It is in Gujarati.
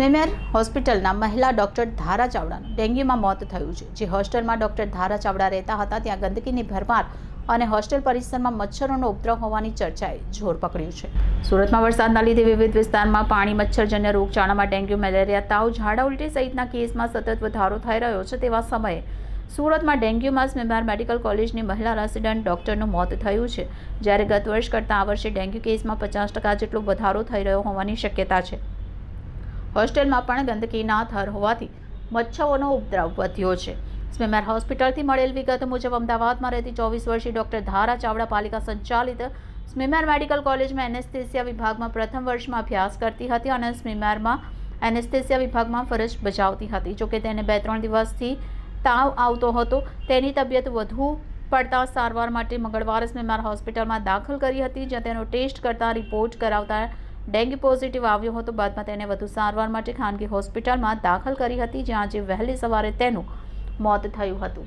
સ્નેમેર હોસ્પિટલના મહિલા ડૉક્ટર ધારા ચાવડાનું ડેન્ગ્યુમાં મોત થયું છે. જે હોસ્ટેલમાં ડૉક્ટર ધારા ચાવડા રહેતા હતા, ત્યાં ગંદકીની ભરમાર અને હોસ્ટેલ પરિસરમાં મચ્છરોનો ઉપદ્રવ હોવાની ચર્ચાએ જોર પકડ્યું છે. સુરતમાં વરસાદના લીધે વિવિધ વિસ્તારમાં પાણી, મચ્છરજન્ય રોગચાળામાં ડેન્ગ્યુ, મેલેરિયા, તાવ, ઝાડા ઉલટી સહિતના કેસમાં સતત વધારો થઈ રહ્યો છે. તેવા સમયે સુરતમાં ડેન્ગ્યુમાં સ્મીમાર મેડિકલ કોલેજની મહિલા રેસિડન્ટ ડોક્ટરનું મોત થયું છે. જ્યારે ગત વર્ષ કરતાં આ વર્ષે ડેન્ગ્યુ કેસમાં પચાસ ટકા જેટલો વધારો થઈ રહ્યો હોવાની શક્યતા છે. હોસ્ટેલમાં પણ ગંદકીના થર હોવાથી મચ્છરોનો ઉપદ્રવ વધ્યો છે. સ્મીમેર હોસ્પિટલથી મળેલ વિગત મુજબ અમદાવાદમાં રહેતી ચોવીસ વર્ષીય ડોક્ટર ધારા ચાવડા પાલિકા સંચાલિત સ્મીમેર મેડિકલ કોલેજમાં એનેસ્થેસિયા વિભાગમાં પ્રથમ વર્ષમાં અભ્યાસ કરતી હતી અને સ્મીમેરમાં એનેસ્થેસિયા વિભાગમાં ફરજ બજાવતી હતી. જોકે તેને બે ત્રણ દિવસથી તાવ આવતો હતો. તેની તબિયત વધુ પડતા સારવાર માટે મંગળવારે સ્મીમાર હોસ્પિટલમાં દાખલ કરી હતી. જ્યાં તેનો ટેસ્ટ કરતા રિપોર્ટ કરાવતા ડેન્ગ્યુ પોઝિટિવ આવ્યો હતો. બાદમાં તેને વધુ સારવાર માટે ખાનગી હોસ્પિટલમાં દાખલ કરી હતી, જ્યાં આજે વહેલી સવારે તેનું મોત થયું હતું.